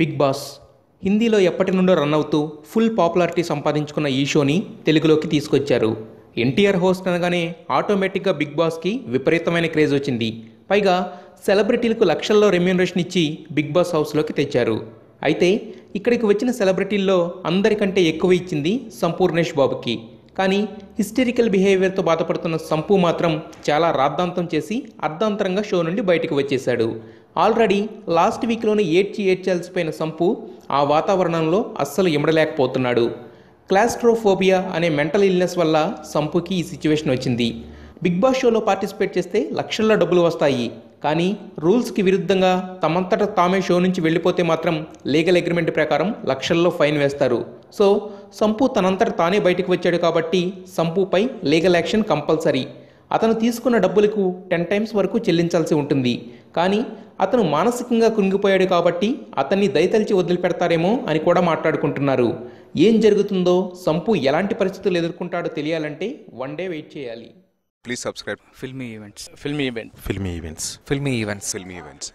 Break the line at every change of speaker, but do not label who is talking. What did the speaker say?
Big boss. హిందీలో ఎప్పటి నుండో రన్ అవుతూ ఫుల్ పాపులారిటీ సంపాదించుకున్న ఈ షోని తెలుగులోకి తీసుకొచ్చారు. ఎన్టీఆర్ హోస్ట్ అనగానే ఆటోమేటిక్గా బిగ్ బాస్కి విపరీతమైన క్రేజ్ వచ్చింది. పైగా సెలబ్రిటీలకు లక్షల్లో రెమ్యూనరేషన్ ఇచ్చి బిగ్ బాస్ హౌస్లోకి తెచ్చారు. అయితే ఇక్కడికి వచ్చిన సెలబ్రిటీల్లో అందరికంటే ఎక్కువ ఇచ్చింది సంపూర్ణేష్ బాబుకి. కానీ హిస్టరికల్ బిహేవియర్తో బాధపడుతున్న సంపు మాత్రం చాలా రాద్ధాంతం చేసి అర్ధాంతరంగా షో నుండి బయటకు వచ్చేశాడు. ఆల్రెడీ లాస్ట్ వీక్లోనే ఏడ్చి ఏడ్చాల్సిపోయిన సంపు ఆ వాతావరణంలో అస్సలు ఇమడలేకపోతున్నాడు క్లాస్ట్రోఫోబియా అనే మెంటల్ ఇల్నెస్ వల్ల సంపుకి ఈ సిచ్యువేషన్ వచ్చింది. బిగ్ బాస్ షోలో పార్టిసిపేట్ చేస్తే లక్షల్లో డబ్బులు వస్తాయి. కానీ రూల్స్కి విరుద్ధంగా తమంతట తామే షో నుంచి వెళ్ళిపోతే మాత్రం లీగల్ అగ్రిమెంట్ ప్రకారం లక్షల్లో ఫైన్ వేస్తారు. సో సంపు తనంతట తానే బయటకు వచ్చాడు కాబట్టి సంపుపై లీగల్ యాక్షన్ కంపల్సరీ. అతను తీసుకున్న డబ్బులకు టెన్ టైమ్స్ వరకు చెల్లించాల్సి ఉంటుంది. కానీ అతను మానసికంగా కృంగిపోయాడు కాబట్టి అతన్ని దయతలిచి వదిలిపెడతారేమో అని కూడా మాట్లాడుకుంటున్నారు. ఏం జరుగుతుందో సంపు ఎలాంటి పరిస్థితులు ఎదుర్కొంటాడో తెలియాలంటే వన్ డే వెయిట్ చేయాలి.
Please subscribe.
Filmy events.
Filmy event
Filmy Events.
filmy events.
Filmy Events.